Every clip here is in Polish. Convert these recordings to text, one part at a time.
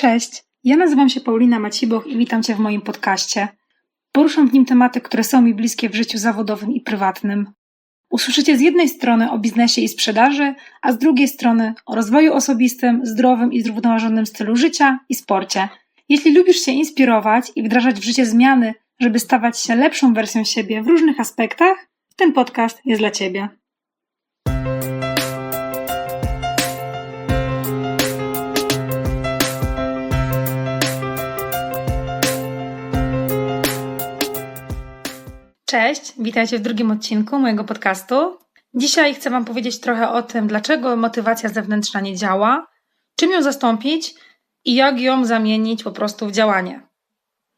Cześć, ja nazywam się Paulina Maciboch i witam Cię w moim podcaście. Poruszam w nim tematy, które są mi bliskie w życiu zawodowym i prywatnym. Usłyszycie z jednej strony o biznesie i sprzedaży, a z drugiej strony o rozwoju osobistym, zdrowym i zrównoważonym stylu życia i sporcie. Jeśli lubisz się inspirować i wdrażać w życie zmiany, żeby stawać się lepszą wersją siebie w różnych aspektach, ten podcast jest dla Ciebie. Cześć, witajcie w drugim odcinku mojego podcastu. Dzisiaj chcę Wam powiedzieć trochę o tym, dlaczego motywacja zewnętrzna nie działa, czym ją zastąpić i jak ją zamienić po prostu w działanie.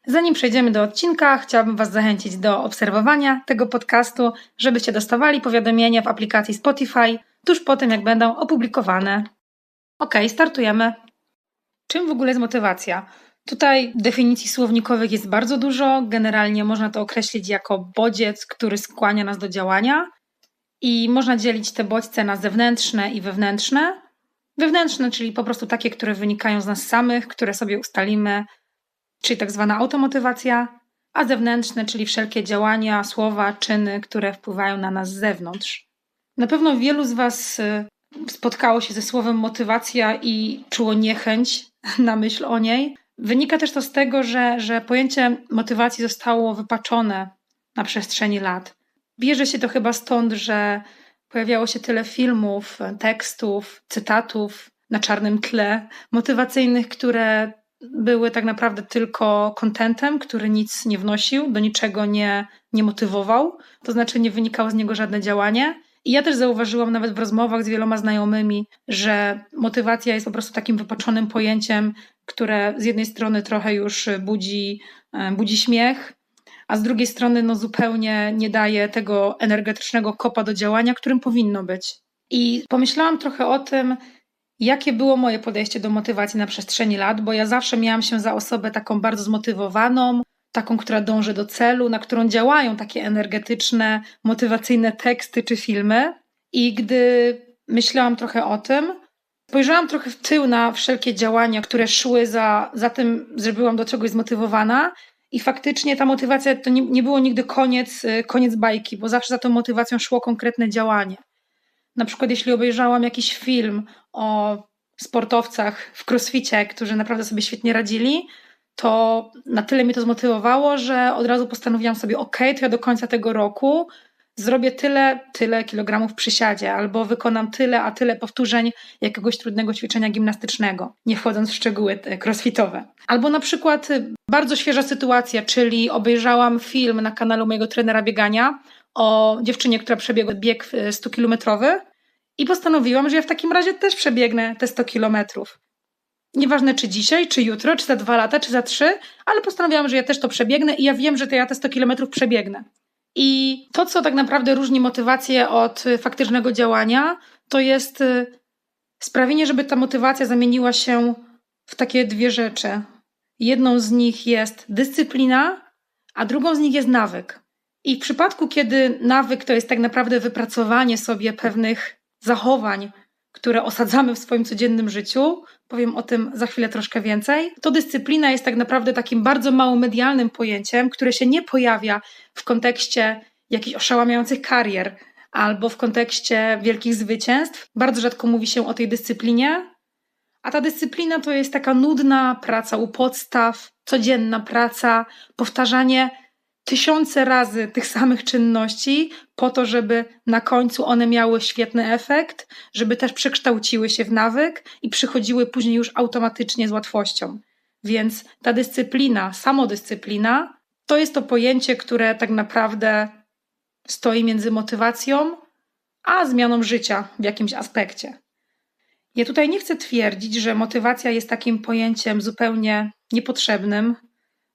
Zanim przejdziemy do odcinka, chciałabym Was zachęcić do obserwowania tego podcastu, żebyście dostawali powiadomienia w aplikacji Spotify tuż po tym, jak będą opublikowane. Ok, startujemy. Czym w ogóle jest motywacja? Tutaj definicji słownikowych jest bardzo dużo. Generalnie można to określić jako bodziec, który skłania nas do działania. I można dzielić te bodźce na zewnętrzne i wewnętrzne. Wewnętrzne, czyli po prostu takie, które wynikają z nas samych, które sobie ustalimy, czyli tak zwana automotywacja, a zewnętrzne, czyli wszelkie działania, słowa, czyny, które wpływają na nas z zewnątrz. Na pewno wielu z Was y, spotkało się ze słowem motywacja i czuło niechęć na myśl o niej. Wynika też to z tego, że, że pojęcie motywacji zostało wypaczone na przestrzeni lat. Bierze się to chyba stąd, że pojawiało się tyle filmów, tekstów, cytatów na czarnym tle motywacyjnych, które były tak naprawdę tylko kontentem, który nic nie wnosił, do niczego nie, nie motywował, to znaczy nie wynikało z niego żadne działanie. I ja też zauważyłam nawet w rozmowach z wieloma znajomymi, że motywacja jest po prostu takim wypaczonym pojęciem, które z jednej strony trochę już budzi, e, budzi śmiech, a z drugiej strony no zupełnie nie daje tego energetycznego kopa do działania, którym powinno być. I pomyślałam trochę o tym, jakie było moje podejście do motywacji na przestrzeni lat, bo ja zawsze miałam się za osobę taką bardzo zmotywowaną, taką, która dąży do celu, na którą działają takie energetyczne, motywacyjne teksty czy filmy. I gdy myślałam trochę o tym, spojrzałam trochę w tył na wszelkie działania, które szły za, za tym, że byłam do czegoś zmotywowana. I faktycznie ta motywacja to nie, nie było nigdy koniec, y, koniec bajki, bo zawsze za tą motywacją szło konkretne działanie. Na przykład, jeśli obejrzałam jakiś film o sportowcach w crossficie, którzy naprawdę sobie świetnie radzili, to na tyle mnie to zmotywowało, że od razu postanowiłam sobie, ok, to ja do końca tego roku zrobię tyle, tyle kilogramów w przysiadzie, albo wykonam tyle, a tyle powtórzeń jakiegoś trudnego ćwiczenia gimnastycznego, nie wchodząc w szczegóły crossfitowe. Albo na przykład y, bardzo świeża sytuacja, czyli obejrzałam film na kanale mojego trenera biegania o dziewczynie, która przebiegła bieg 100-kilometrowy y, i postanowiłam, że ja w takim razie też przebiegnę te 100 kilometrów. Nieważne czy dzisiaj, czy jutro, czy za dwa lata, czy za trzy, ale postanowiłam, że ja też to przebiegnę i ja wiem, że to ja te 100 kilometrów przebiegnę. I to, co tak naprawdę różni motywację od faktycznego działania, to jest y, sprawienie, żeby ta motywacja zamieniła się w takie dwie rzeczy. Jedną z nich jest dyscyplina, a drugą z nich jest nawyk. I w przypadku, kiedy nawyk to jest tak naprawdę wypracowanie sobie pewnych zachowań, które osadzamy w swoim codziennym życiu, powiem o tym za chwilę troszkę więcej, to dyscyplina jest tak naprawdę takim bardzo mało medialnym pojęciem, które się nie pojawia w kontekście jakichś oszałamiających karier albo w kontekście wielkich zwycięstw. Bardzo rzadko mówi się o tej dyscyplinie, a ta dyscyplina to jest taka nudna praca u podstaw, codzienna praca, powtarzanie tysiące razy tych samych czynności, po to, żeby na końcu one miały świetny efekt, żeby też przekształciły się w nawyk i przychodziły później już automatycznie z łatwością. Więc ta dyscyplina, samodyscyplina, to jest to pojęcie, które tak naprawdę stoi między motywacją a zmianą życia w jakimś aspekcie. Ja tutaj nie chcę twierdzić, że motywacja jest takim pojęciem zupełnie niepotrzebnym,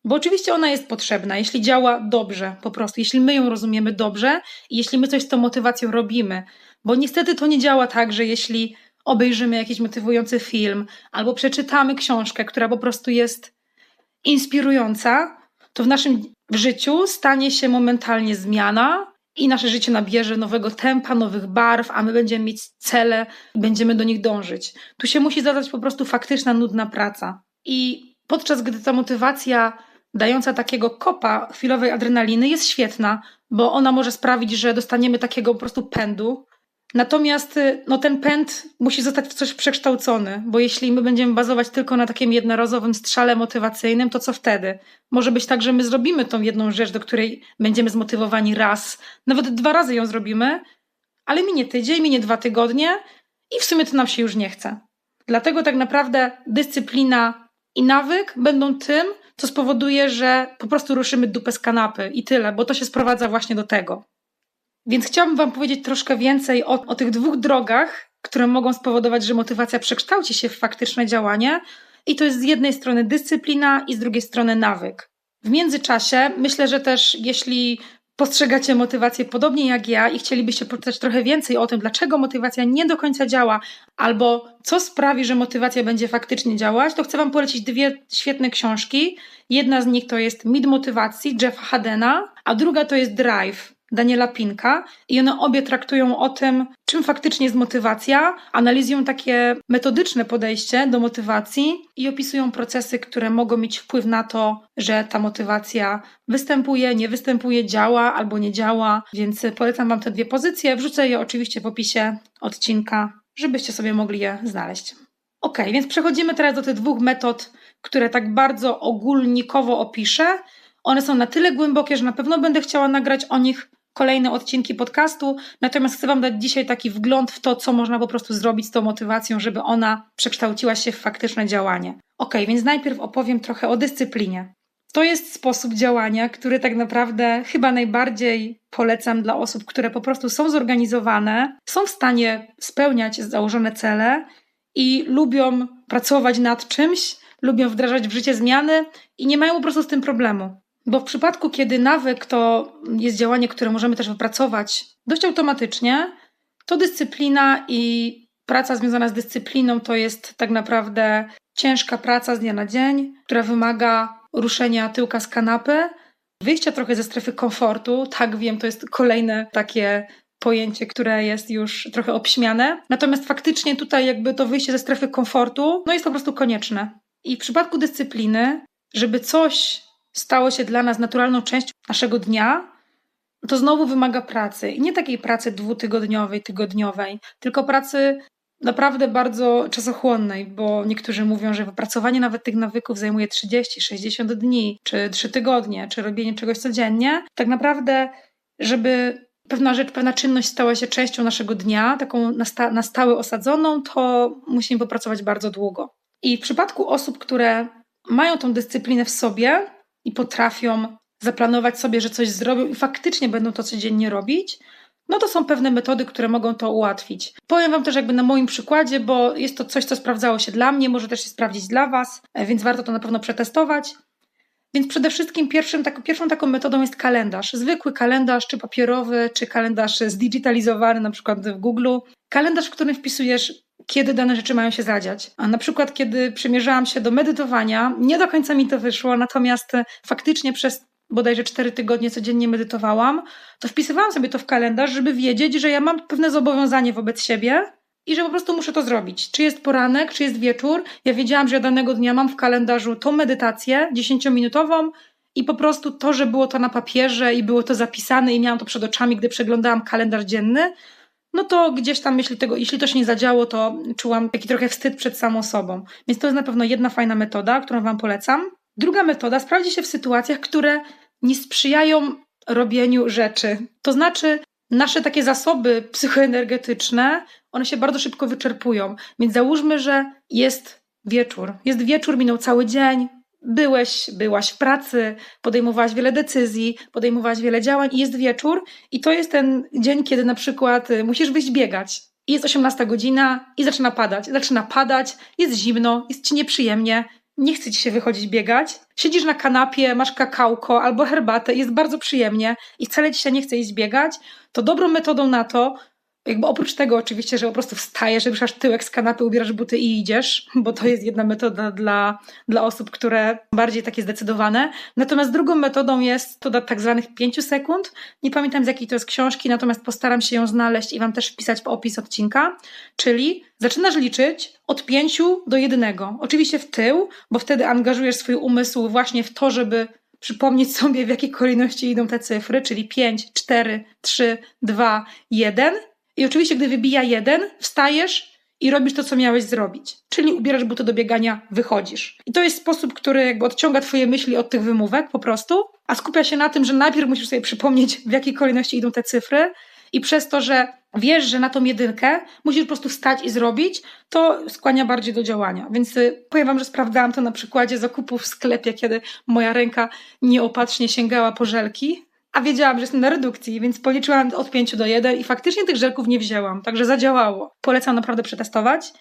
bo oczywiście ona jest potrzebna, jeśli działa dobrze, po prostu, jeśli my ją rozumiemy dobrze i jeśli my coś z tą motywacją robimy. Bo niestety to nie działa tak, że jeśli obejrzymy jakiś motywujący film albo przeczytamy książkę, która po prostu jest inspirująca, to w naszym życiu stanie się momentalnie zmiana i nasze życie nabierze nowego tempa, nowych barw, a my będziemy mieć cele, będziemy do nich dążyć. Tu się musi zadać po prostu faktyczna, nudna praca. I podczas gdy ta motywacja dająca takiego kopa chwilowej adrenaliny jest świetna, bo ona może sprawić, że dostaniemy takiego po prostu pędu. Natomiast y, no, ten pęd musi zostać w coś przekształcony, bo jeśli my będziemy bazować tylko na takim jednorazowym strzale motywacyjnym, to co wtedy? Może być tak, że my zrobimy tą jedną rzecz, do której będziemy zmotywowani raz, nawet dwa razy ją zrobimy, ale minie tydzień, minie dwa tygodnie i w sumie to nam się już nie chce. Dlatego tak naprawdę dyscyplina i nawyk będą tym, co spowoduje, że po prostu ruszymy dupę z kanapy i tyle, bo to się sprowadza właśnie do tego. Więc chciałabym Wam powiedzieć troszkę więcej o, o tych dwóch drogach, które mogą spowodować, że motywacja przekształci się w faktyczne działanie. I to jest z jednej strony dyscyplina i z drugiej strony nawyk. W międzyczasie myślę, że też jeśli postrzegacie motywację podobnie jak ja i chcielibyście poczytać trochę więcej o tym, dlaczego motywacja nie do końca działa, albo co sprawi, że motywacja będzie faktycznie działać, to chcę Wam polecić dwie świetne książki. Jedna z nich to jest Mid Motywacji Jeffa Hadena, a druga to jest Drive Daniela Pinka i one obie traktują o tym, czym faktycznie jest motywacja, analizują takie metodyczne podejście do motywacji i opisują procesy, które mogą mieć wpływ na to, że ta motywacja występuje, nie występuje, działa albo nie działa, więc polecam Wam te dwie pozycje. Wrzucę je oczywiście w opisie odcinka, żebyście sobie mogli je znaleźć. Ok, więc przechodzimy teraz do tych dwóch metod, które tak bardzo ogólnikowo opiszę. One są na tyle głębokie, że na pewno będę chciała nagrać o nich kolejne odcinki podcastu, natomiast chcę Wam dać dzisiaj taki wgląd w to, co można po prostu zrobić z tą motywacją, żeby ona przekształciła się w faktyczne działanie. Ok, więc najpierw opowiem trochę o dyscyplinie. To jest sposób działania, który tak naprawdę chyba najbardziej polecam dla osób, które po prostu są zorganizowane, są w stanie spełniać założone cele i lubią pracować nad czymś, lubią wdrażać w życie zmiany i nie mają po prostu z tym problemu. Bo w przypadku, kiedy nawyk to jest działanie, które możemy też wypracować dość automatycznie, to dyscyplina i praca związana z dyscypliną to jest tak naprawdę ciężka praca z dnia na dzień, która wymaga ruszenia tyłka z kanapy, wyjścia trochę ze strefy komfortu. Tak wiem, to jest kolejne takie pojęcie, które jest już trochę obśmiane. Natomiast faktycznie tutaj jakby to wyjście ze strefy komfortu no jest po prostu konieczne. I w przypadku dyscypliny, żeby coś stało się dla nas naturalną częścią naszego dnia, to znowu wymaga pracy. I nie takiej pracy dwutygodniowej, tygodniowej, tylko pracy naprawdę bardzo czasochłonnej, bo niektórzy mówią, że wypracowanie nawet tych nawyków zajmuje 30, 60 dni, czy 3 tygodnie, czy robienie czegoś codziennie. Tak naprawdę, żeby pewna rzecz, pewna czynność stała się częścią naszego dnia, taką na, sta na stałe osadzoną, to musimy popracować bardzo długo. I w przypadku osób, które mają tą dyscyplinę w sobie, i potrafią zaplanować sobie, że coś zrobią i faktycznie będą to codziennie robić, no to są pewne metody, które mogą to ułatwić. Powiem Wam też jakby na moim przykładzie, bo jest to coś, co sprawdzało się dla mnie, może też się sprawdzić dla Was, e, więc warto to na pewno przetestować. Więc przede wszystkim pierwszym, tak, pierwszą taką metodą jest kalendarz. Zwykły kalendarz, czy papierowy, czy kalendarz zdigitalizowany, na przykład w Google. Kalendarz, w którym wpisujesz kiedy dane rzeczy mają się zadziać. A na przykład, kiedy przymierzałam się do medytowania, nie do końca mi to wyszło, natomiast faktycznie przez bodajże cztery tygodnie codziennie medytowałam, to wpisywałam sobie to w kalendarz, żeby wiedzieć, że ja mam pewne zobowiązanie wobec siebie i że po prostu muszę to zrobić. Czy jest poranek, czy jest wieczór. Ja wiedziałam, że ja danego dnia mam w kalendarzu tą medytację dziesięciominutową i po prostu to, że było to na papierze i było to zapisane i miałam to przed oczami, gdy przeglądałam kalendarz dzienny, no to gdzieś tam, jeśli, tego, jeśli to się nie zadziało, to czułam taki trochę wstyd przed samą sobą. Więc to jest na pewno jedna fajna metoda, którą Wam polecam. Druga metoda sprawdzi się w sytuacjach, które nie sprzyjają robieniu rzeczy. To znaczy, nasze takie zasoby psychoenergetyczne, one się bardzo szybko wyczerpują. Więc załóżmy, że jest wieczór. Jest wieczór, minął cały dzień, byłeś, byłaś w pracy, podejmowałaś wiele decyzji, podejmowałaś wiele działań i jest wieczór i to jest ten dzień, kiedy na przykład y, musisz wyjść biegać. I jest 18 godzina i zaczyna padać. Zaczyna padać, jest zimno, jest ci nieprzyjemnie, nie chce ci się wychodzić biegać. Siedzisz na kanapie, masz kakałko albo herbatę, jest bardzo przyjemnie i wcale ci się nie chce iść biegać. To dobrą metodą na to, jakby oprócz tego oczywiście, że po prostu wstajesz, ruszasz tyłek z kanapy, ubierasz buty i idziesz, bo to jest jedna metoda dla, dla osób, które bardziej takie zdecydowane. Natomiast drugą metodą jest to do tak zwanych 5 sekund. Nie pamiętam z jakiej to jest książki, natomiast postaram się ją znaleźć i wam też wpisać w opis odcinka. Czyli zaczynasz liczyć od 5 do 1. Oczywiście w tył, bo wtedy angażujesz swój umysł właśnie w to, żeby przypomnieć sobie, w jakiej kolejności idą te cyfry, czyli 5, 4, 3, 2, 1 i oczywiście, gdy wybija jeden, wstajesz i robisz to, co miałeś zrobić. Czyli ubierasz buty do biegania, wychodzisz. I to jest sposób, który jakby odciąga twoje myśli od tych wymówek po prostu, a skupia się na tym, że najpierw musisz sobie przypomnieć, w jakiej kolejności idą te cyfry i przez to, że wiesz, że na tą jedynkę musisz po prostu wstać i zrobić, to skłania bardziej do działania. Więc y, powiem Wam, że sprawdzałam to na przykładzie zakupów w sklepie, kiedy moja ręka nieopatrznie sięgała po żelki a wiedziałam, że jestem na redukcji, więc policzyłam od 5 do 1 i faktycznie tych żelków nie wzięłam, także zadziałało. Polecam naprawdę przetestować.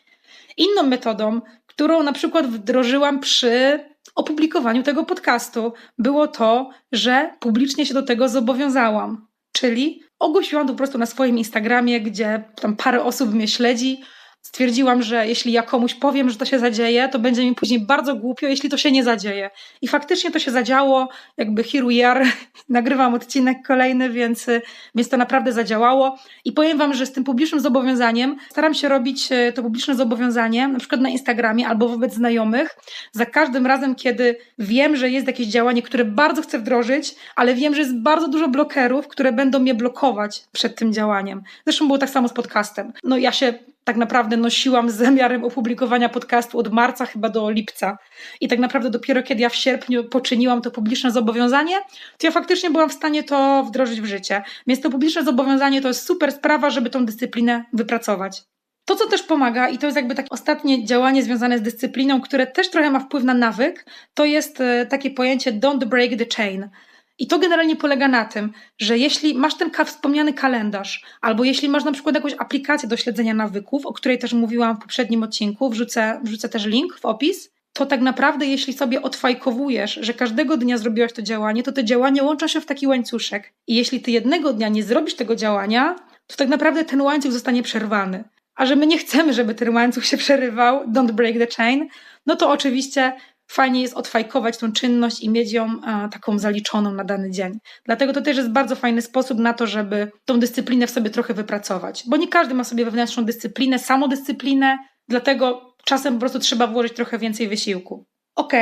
Inną metodą, którą na przykład wdrożyłam przy opublikowaniu tego podcastu, było to, że publicznie się do tego zobowiązałam. Czyli ogłosiłam to po prostu na swoim Instagramie, gdzie tam parę osób mnie śledzi, stwierdziłam, że jeśli ja komuś powiem, że to się zadzieje, to będzie mi później bardzo głupio, jeśli to się nie zadzieje. I faktycznie to się zadziało, jakby here we are, nagrywam odcinek kolejny, więc, więc to naprawdę zadziałało. I powiem Wam, że z tym publicznym zobowiązaniem staram się robić e, to publiczne zobowiązanie, na przykład na Instagramie albo wobec znajomych, za każdym razem, kiedy wiem, że jest jakieś działanie, które bardzo chcę wdrożyć, ale wiem, że jest bardzo dużo blokerów, które będą mnie blokować przed tym działaniem. Zresztą było tak samo z podcastem. No ja się tak naprawdę nosiłam z zamiarem opublikowania podcastu od marca chyba do lipca. I tak naprawdę dopiero kiedy ja w sierpniu poczyniłam to publiczne zobowiązanie, to ja faktycznie byłam w stanie to wdrożyć w życie. Więc to publiczne zobowiązanie to jest super sprawa, żeby tą dyscyplinę wypracować. To, co też pomaga, i to jest jakby takie ostatnie działanie związane z dyscypliną, które też trochę ma wpływ na nawyk, to jest e, takie pojęcie don't break the chain. I to generalnie polega na tym, że jeśli masz ten wspomniany kalendarz, albo jeśli masz na przykład jakąś aplikację do śledzenia nawyków, o której też mówiłam w poprzednim odcinku, wrzucę, wrzucę też link w opis, to tak naprawdę jeśli sobie odfajkowujesz, że każdego dnia zrobiłaś to działanie, to te działania łączą się w taki łańcuszek. I jeśli ty jednego dnia nie zrobisz tego działania, to tak naprawdę ten łańcuch zostanie przerwany. A że my nie chcemy, żeby ten łańcuch się przerywał, don't break the chain, no to oczywiście fajnie jest odfajkować tą czynność i mieć ją taką zaliczoną na dany dzień. Dlatego to też jest bardzo fajny sposób na to, żeby tą dyscyplinę w sobie trochę wypracować. Bo nie każdy ma sobie wewnętrzną dyscyplinę, samodyscyplinę, dlatego czasem po prostu trzeba włożyć trochę więcej wysiłku. Ok,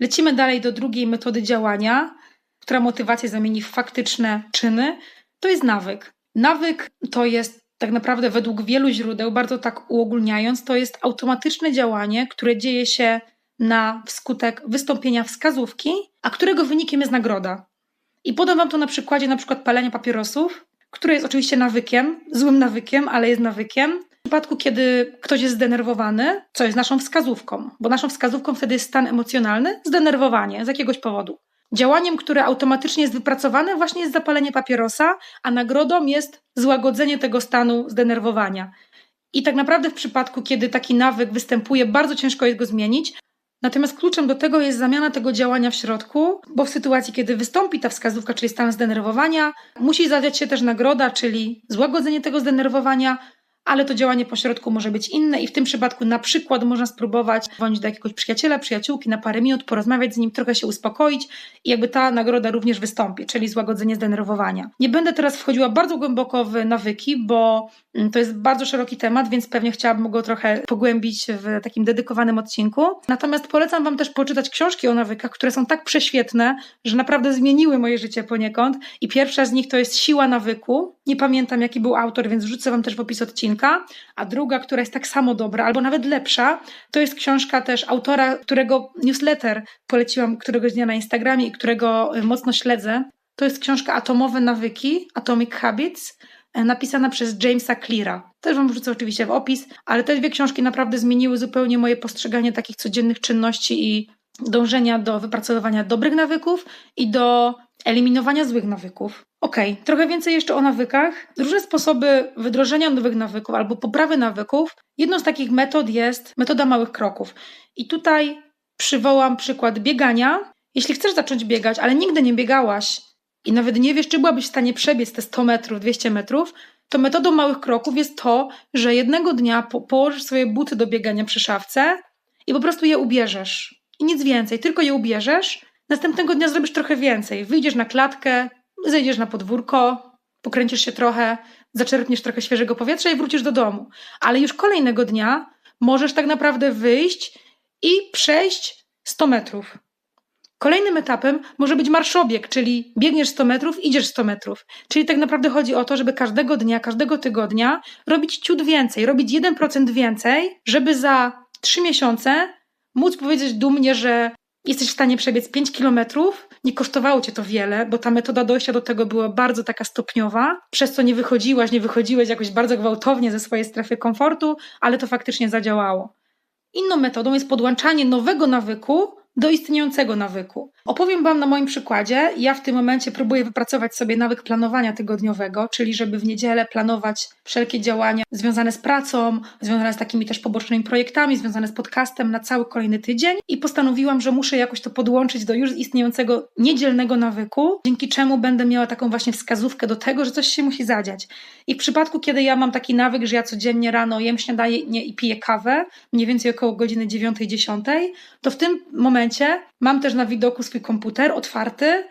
lecimy dalej do drugiej metody działania, która motywację zamieni w faktyczne czyny. To jest nawyk. Nawyk to jest tak naprawdę według wielu źródeł, bardzo tak uogólniając, to jest automatyczne działanie, które dzieje się na wskutek wystąpienia wskazówki, a którego wynikiem jest nagroda. I podam Wam to na przykładzie na przykład palenia papierosów, które jest oczywiście nawykiem, złym nawykiem, ale jest nawykiem. W przypadku, kiedy ktoś jest zdenerwowany, co jest naszą wskazówką, bo naszą wskazówką wtedy jest stan emocjonalny, zdenerwowanie z jakiegoś powodu. Działaniem, które automatycznie jest wypracowane, właśnie jest zapalenie papierosa, a nagrodą jest złagodzenie tego stanu zdenerwowania. I tak naprawdę w przypadku, kiedy taki nawyk występuje, bardzo ciężko jest go zmienić, Natomiast kluczem do tego jest zamiana tego działania w środku, bo w sytuacji, kiedy wystąpi ta wskazówka, czyli stan zdenerwowania, musi zadziać się też nagroda, czyli złagodzenie tego zdenerwowania, ale to działanie pośrodku może być inne i w tym przypadku na przykład można spróbować dzwonić do jakiegoś przyjaciela, przyjaciółki na parę minut, porozmawiać z nim, trochę się uspokoić i jakby ta nagroda również wystąpi, czyli złagodzenie zdenerwowania. Nie będę teraz wchodziła bardzo głęboko w nawyki, bo mm, to jest bardzo szeroki temat, więc pewnie chciałabym go trochę pogłębić w takim dedykowanym odcinku. Natomiast polecam Wam też poczytać książki o nawykach, które są tak prześwietne, że naprawdę zmieniły moje życie poniekąd. I pierwsza z nich to jest Siła nawyku. Nie pamiętam jaki był autor, więc wrzucę Wam też w opis odcinka a druga, która jest tak samo dobra, albo nawet lepsza, to jest książka też autora, którego newsletter poleciłam któregoś dnia na Instagramie i którego y, mocno śledzę. To jest książka Atomowe Nawyki, Atomic Habits, e, napisana przez Jamesa Cleara. Też Wam wrzucę oczywiście w opis, ale te dwie książki naprawdę zmieniły zupełnie moje postrzeganie takich codziennych czynności i dążenia do wypracowywania dobrych nawyków i do eliminowania złych nawyków. Ok, trochę więcej jeszcze o nawykach. Różne sposoby wdrożenia nowych nawyków albo poprawy nawyków. Jedną z takich metod jest metoda małych kroków. I tutaj przywołam przykład biegania. Jeśli chcesz zacząć biegać, ale nigdy nie biegałaś i nawet nie wiesz, czy byłabyś w stanie przebiec te 100 metrów, 200 metrów, to metodą małych kroków jest to, że jednego dnia po położysz swoje buty do biegania przy szafce i po prostu je ubierzesz. I nic więcej, tylko je ubierzesz. Następnego dnia zrobisz trochę więcej. Wyjdziesz na klatkę, zejdziesz na podwórko, pokręcisz się trochę, zaczerpniesz trochę świeżego powietrza i wrócisz do domu. Ale już kolejnego dnia możesz tak naprawdę wyjść i przejść 100 metrów. Kolejnym etapem może być marszobieg, czyli biegniesz 100 metrów, idziesz 100 metrów. Czyli tak naprawdę chodzi o to, żeby każdego dnia, każdego tygodnia robić ciut więcej, robić 1% więcej, żeby za 3 miesiące móc powiedzieć dumnie, że jesteś w stanie przebiec 5 kilometrów, nie kosztowało cię to wiele, bo ta metoda dojścia do tego była bardzo taka stopniowa, przez co nie wychodziłaś, nie wychodziłeś jakoś bardzo gwałtownie ze swojej strefy komfortu, ale to faktycznie zadziałało. Inną metodą jest podłączanie nowego nawyku do istniejącego nawyku. Opowiem Wam na moim przykładzie. Ja w tym momencie próbuję wypracować sobie nawyk planowania tygodniowego, czyli żeby w niedzielę planować wszelkie działania związane z pracą, związane z takimi też pobocznymi projektami, związane z podcastem na cały kolejny tydzień i postanowiłam, że muszę jakoś to podłączyć do już istniejącego niedzielnego nawyku, dzięki czemu będę miała taką właśnie wskazówkę do tego, że coś się musi zadziać. I w przypadku, kiedy ja mam taki nawyk, że ja codziennie rano jem śniadanie i piję kawę, mniej więcej około godziny 9-10, to w tym momencie mam też na widoku swój komputer otwarty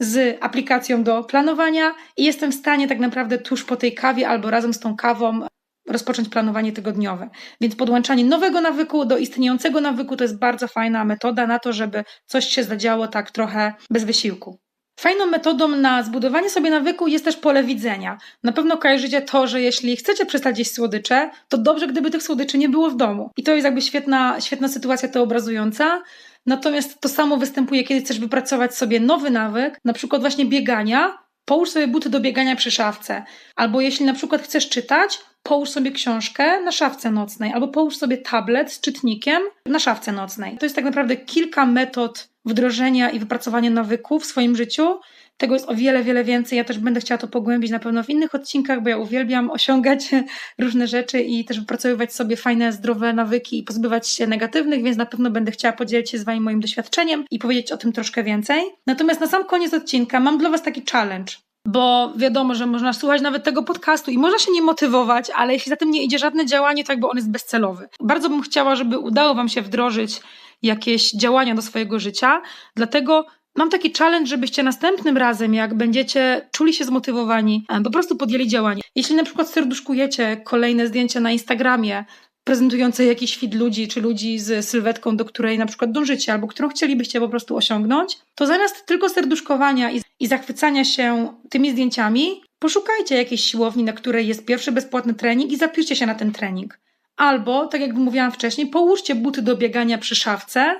z aplikacją do planowania i jestem w stanie tak naprawdę tuż po tej kawie albo razem z tą kawą rozpocząć planowanie tygodniowe. Więc podłączanie nowego nawyku do istniejącego nawyku to jest bardzo fajna metoda na to, żeby coś się zadziało tak trochę bez wysiłku. Fajną metodą na zbudowanie sobie nawyku jest też pole widzenia. Na pewno kojarzycie to, że jeśli chcecie przestać jeść słodycze, to dobrze, gdyby tych słodyczy nie było w domu. I to jest jakby świetna, świetna sytuacja to obrazująca. Natomiast to samo występuje, kiedy chcesz wypracować sobie nowy nawyk, na przykład właśnie biegania, połóż sobie buty do biegania przy szafce. Albo jeśli na przykład chcesz czytać, połóż sobie książkę na szafce nocnej, albo połóż sobie tablet z czytnikiem na szafce nocnej. To jest tak naprawdę kilka metod wdrożenia i wypracowania nawyków w swoim życiu. Tego jest o wiele, wiele więcej. Ja też będę chciała to pogłębić na pewno w innych odcinkach, bo ja uwielbiam osiągać różne rzeczy i też wypracowywać sobie fajne, zdrowe nawyki i pozbywać się negatywnych, więc na pewno będę chciała podzielić się z Wami moim doświadczeniem i powiedzieć o tym troszkę więcej. Natomiast na sam koniec odcinka mam dla Was taki challenge bo wiadomo, że można słuchać nawet tego podcastu i można się nie motywować, ale jeśli za tym nie idzie żadne działanie, to jakby on jest bezcelowy. Bardzo bym chciała, żeby udało Wam się wdrożyć jakieś działania do swojego życia, dlatego mam taki challenge, żebyście następnym razem, jak będziecie czuli się zmotywowani, po prostu podjęli działanie. Jeśli na przykład serduszkujecie kolejne zdjęcia na Instagramie, prezentujące jakiś feed ludzi, czy ludzi z sylwetką, do której na przykład dążycie, albo którą chcielibyście po prostu osiągnąć, to zamiast tylko serduszkowania i, i zachwycania się tymi zdjęciami, poszukajcie jakiejś siłowni, na której jest pierwszy bezpłatny trening i zapiszcie się na ten trening. Albo, tak jak mówiłam wcześniej, połóżcie buty do biegania przy szafce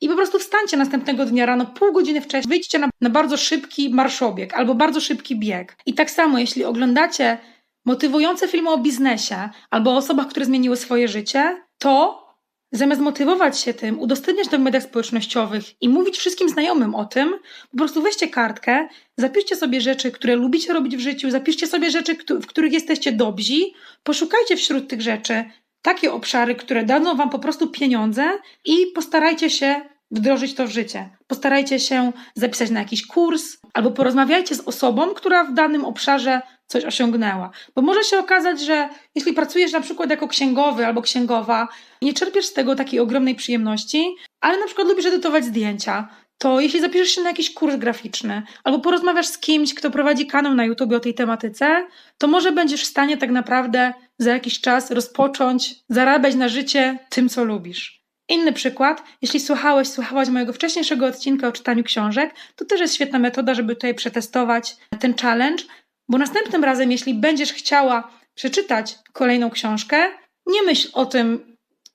i po prostu wstańcie następnego dnia rano, pół godziny wcześniej, wyjdźcie na, na bardzo szybki marszobieg albo bardzo szybki bieg. I tak samo, jeśli oglądacie motywujące filmy o biznesie albo o osobach, które zmieniły swoje życie, to zamiast motywować się tym, udostępniać to w mediach społecznościowych i mówić wszystkim znajomym o tym, po prostu weźcie kartkę, zapiszcie sobie rzeczy, które lubicie robić w życiu, zapiszcie sobie rzeczy, w których jesteście dobrzy, poszukajcie wśród tych rzeczy takie obszary, które dadzą wam po prostu pieniądze i postarajcie się wdrożyć to w życie. Postarajcie się zapisać na jakiś kurs albo porozmawiajcie z osobą, która w danym obszarze coś osiągnęła. Bo może się okazać, że jeśli pracujesz na przykład jako księgowy albo księgowa, nie czerpiesz z tego takiej ogromnej przyjemności, ale na przykład lubisz edytować zdjęcia, to jeśli zapiszesz się na jakiś kurs graficzny albo porozmawiasz z kimś, kto prowadzi kanał na YouTube o tej tematyce, to może będziesz w stanie tak naprawdę za jakiś czas rozpocząć zarabiać na życie tym, co lubisz. Inny przykład, jeśli słuchałeś, słuchałaś mojego wcześniejszego odcinka o czytaniu książek, to też jest świetna metoda, żeby tutaj przetestować ten challenge, bo następnym razem, jeśli będziesz chciała przeczytać kolejną książkę, nie myśl o tym,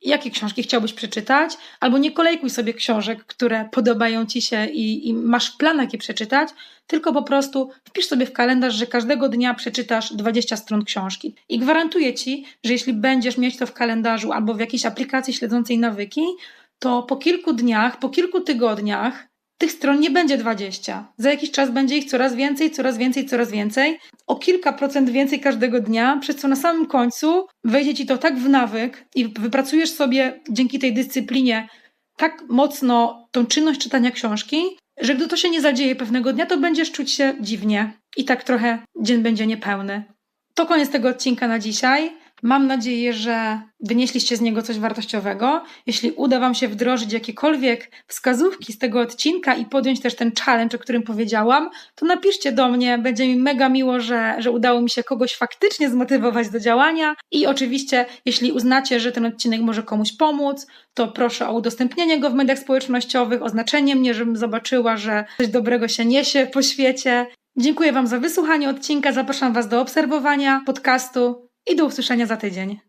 jakie książki chciałbyś przeczytać, albo nie kolejkuj sobie książek, które podobają ci się i, i, masz plan, jakie przeczytać, tylko po prostu wpisz sobie w kalendarz, że każdego dnia przeczytasz 20 stron książki. I gwarantuję ci, że jeśli będziesz mieć to w kalendarzu albo w jakiejś aplikacji śledzącej nawyki, to po kilku dniach, po kilku tygodniach tych stron nie będzie 20. Za jakiś czas będzie ich coraz więcej, coraz więcej, coraz więcej. O kilka procent więcej każdego dnia, przez co na samym końcu wejdzie ci to tak w nawyk i wypracujesz sobie dzięki tej dyscyplinie tak mocno tą czynność czytania książki, że gdy to się nie zadzieje pewnego dnia, to będziesz czuć się dziwnie i tak trochę dzień będzie niepełny. To koniec tego odcinka na dzisiaj. Mam nadzieję, że wynieśliście z niego coś wartościowego. Jeśli uda Wam się wdrożyć jakiekolwiek wskazówki z tego odcinka i podjąć też ten challenge, o którym powiedziałam, to napiszcie do mnie. Będzie mi mega miło, że, że udało mi się kogoś faktycznie zmotywować do działania. I oczywiście, jeśli uznacie, że ten odcinek może komuś pomóc, to proszę o udostępnienie go w mediach społecznościowych, oznaczenie mnie, żebym zobaczyła, że coś dobrego się niesie po świecie. Dziękuję Wam za wysłuchanie odcinka. Zapraszam Was do obserwowania podcastu i do usłyszenia za tydzień.